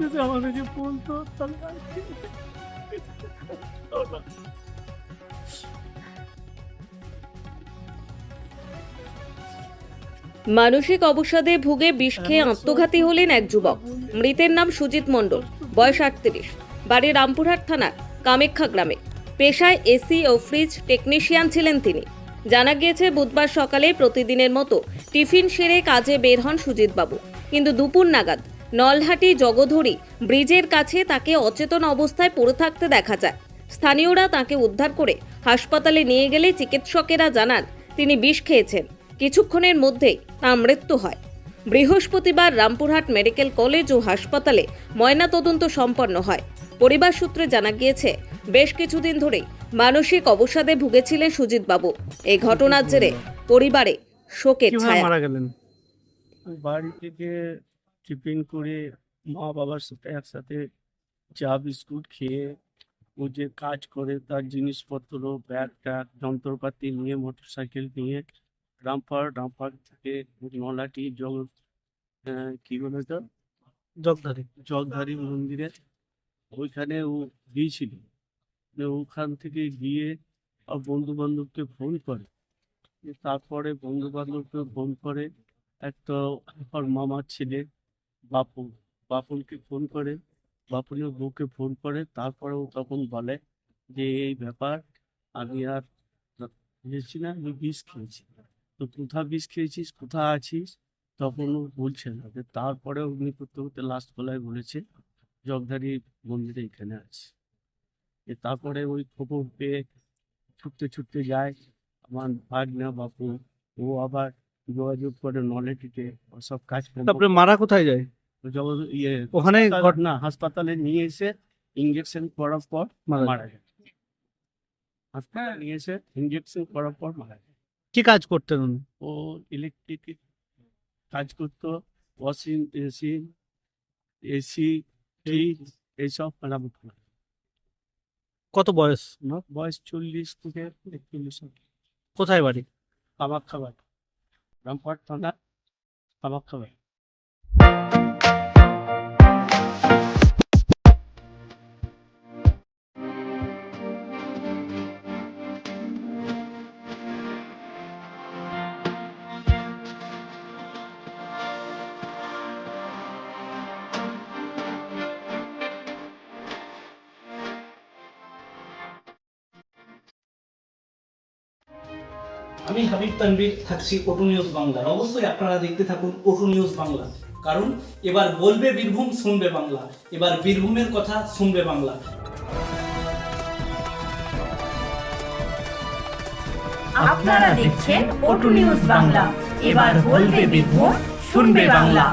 যদি আমাদেরকে বলতো তাহলে। মানসিক অবসাদে ভুগে বিষ খেয়ে আত্মঘাতী হলেন এক যুবক। মৃতের নাম সুজিত মণ্ডল। বয়স আটত্রিশ। বাড়ি রামপুরহাট থানার কামেখ্যা গ্রামে। পেশায় এসি ও ফ্রিজ টেকনিশিয়ান ছিলেন তিনি। জানা গিয়েছে বুধবার সকালে প্রতিদিনের মতো টিফিন সেরে কাজে বের হন সুজিতবাবু। কিন্তু দুপুর নাগাদ নলহাটি জগধরি ব্রিজের কাছে তাকে অচেতন অবস্থায় পড়ে থাকতে দেখা যায়। স্থানীয়রা তাকে উদ্ধার করে হাসপাতালে নিয়ে গেলে চিকিৎসকেরা জানান তিনি বিষ খেয়েছেন। কিছুক্ষণের মধ্যেই তার মৃত্যু হয়। বৃহস্পতিবার রামপুরহাট মেডিকেল কলেজ ও হাসপাতালে ময়নাতদন্ত সম্পন্ন হয়। পরিবার সূত্রে জানা গিয়েছে বেশ কিছুদিন ধরেই মানসিক অবসাদে ভুগেছিলেন সুজিতবাবু। এই ঘটনার জেরে পরিবারে শোকের ছায়া। মারা গেলেন? বাড়ি থেকে টিফিন করে মা বাবার সাথে একসাথে চা বিস্কুট খেয়ে ও যে কাজ করে তার জিনিসপত্র ব্যাগ ট্যাগ যন্ত্রপাতি নিয়ে মোটর সাইকেল নিয়ে রামপার রামপার থেকে নলাটি জল কি বলে তো জগধারি জগধারি মন্দিরে ওইখানে ও গিয়েছিল। ওখান থেকে গিয়ে বন্ধু বান্ধবকে ফোন করে। তারপরে বন্ধু বান্ধবকে ফোন করে একটা আমার মামার ছেলে বাপুন বাপুনকে ফোন করে বাপুনের বউকে ফোন করে তারপরে ও তখন বলে যে, এই ব্যাপার, আমি আর বুঝেছি না, আমি বিষ খেয়েছি। তো কোথা বিষ খেয়েছিস কোথা আছিস? তখন ও বলছে না। যে তারপরে উনি করতে করতে লাস্ট বেলায় বলেছে জগধারি মন্দিরে এখানে আছে। তারপরে ওই খবর পেয়ে ছুটতে ছুটতে যায় আমার ভাগনা বাপু। ও আবার যোগাযোগ করে নলেটিতে সব কাজ তারপরে মারা কোথায় যায়? ইয়ে ওখানে হাসপাতাল- ঘট- না হাসপাতালে নিয়ে এসে ইঞ্জেকশন করার পর মারা যায়। হাসপাতালে নিয়ে এসে ইঞ্জেকশন করার পর মারা যায়। কি কাজ করতেন উনি? ও ইলেকট্রিক কাজ করতো ওয়াশিং মেশিন এসি ফ্রিজ এইসব মেরামত করে কত বয়স? বয়স চল্লিশ থেকে একচল্লিশ। কোথায় বাড়ি? কামাখ্যা বাড়ি। Don't work on that. Come up to it. আমি হাবিব তানবির থাকছি ওটু নিউজ বাংলা। অবশ্যই আপনারা দেখতে থাকুন ওটু নিউজ বাংলা। কারণ এবার বলবে বীরভূম, শুনবে বাংলা। এবার বীরভূমের কথা, শুনবে বাংলা। আপনারা দেখছেন ওটু নিউজ বাংলা। এবার বলবে বীরভূম, শুনবে বাংলা।